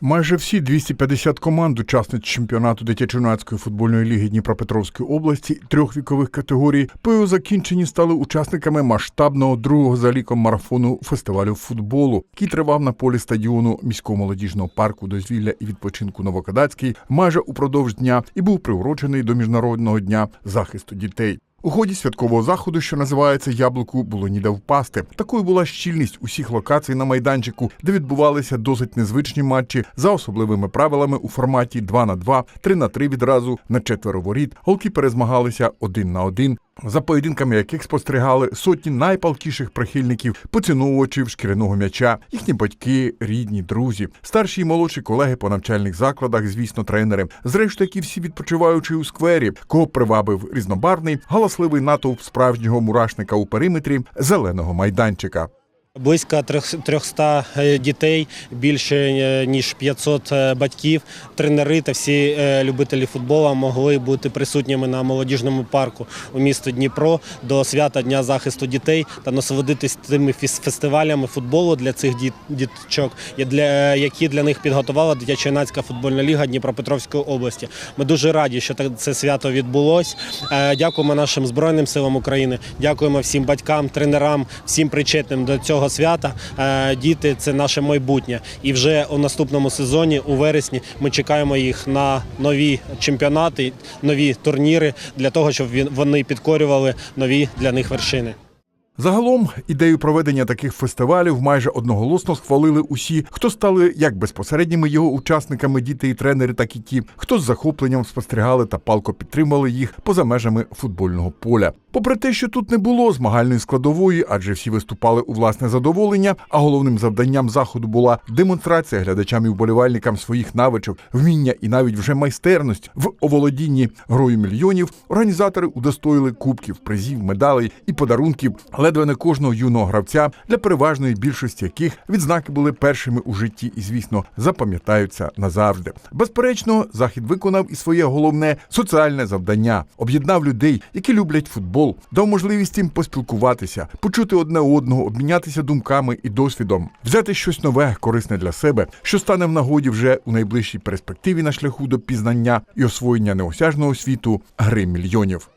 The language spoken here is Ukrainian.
Майже всі 250 команд, учасниць чемпіонату дитячо-юнацької футбольної ліги Дніпропетровської області трьох вікових категорій, по закінченні стали учасниками масштабного другого за ліком марафону фестивалю футболу, який тривав на полі стадіону міського молодіжного парку дозвілля і відпочинку Новокадацький майже упродовж дня і був приурочений до міжнародного дня захисту дітей. У ході святкового заходу, що називається Яблуку, було ніде впасти. Такою була щільність усіх локацій на майданчику, де відбувалися досить незвичні матчі за особливими правилами у форматі 2 на 2, 3 на 3 відразу на четверо воріт. Голкіпери змагалися один на один. За поєдинками яких спостерігали сотні найпалкіших прихильників, поціновувачів шкіряного м'яча, їхні батьки, рідні, друзі, старші і молодші колеги по навчальних закладах, звісно, тренери. Зрештою, які всі відпочиваючи у сквері, кого привабив різнобарвний, галасливий натовп справжнього мурашника у периметрі зеленого майданчика. Близько трьох- 300 е, дітей, більше е, ніж 500 е, батьків, тренери та всі любителі футболу могли бути присутніми на молодіжному парку у місті Дніпро до свята Дня захисту дітей та насолодитись тими фестивалями футболу для цих діт- діточок, які для них підготувала дитячо-юнацька футбольна ліга Дніпропетровської області. Ми дуже раді, що це свято відбулось. Е, Дякуємо нашим Збройним силам України, дякуємо всім батькам, тренерам, всім причетним до цього свята. Е, Діти це наше майбутнє. І вже у наступному сезоні, у вересні, ми чекаємо їх на нові чемпіонати, нові турніри для того, щоб вони підкорювали нові для них вершини. Загалом ідею проведення таких фестивалів майже одноголосно схвалили усі, хто стали як безпосередніми його учасниками, діти і тренери, так і ті, хто з захопленням спостерігали та палко підтримали їх поза межами футбольного поля. Попри те, що тут не було змагальної складової, адже всі виступали у власне задоволення, а головним завданням заходу була демонстрація глядачам і вболівальникам своїх навичок, вміння і навіть вже майстерність в оволодінні грою мільйонів. Організатори удостоїли кубків, призів, медалей і подарунків ледве не кожного юного гравця, для переважної більшості яких відзнаки були першими у житті і, звісно, запам'ятаються назавжди. Безперечно, захід виконав і своє головне соціальне завдання, об'єднав людей, які люблять футбол, дав можливість їм поспілкуватися, почути одне одного, обмінятися думками і досвідом, взяти щось нове, корисне для себе, що стане в нагоді вже у найближчій перспективі на шляху до пізнання і освоєння неосяжного світу гри мільйонів.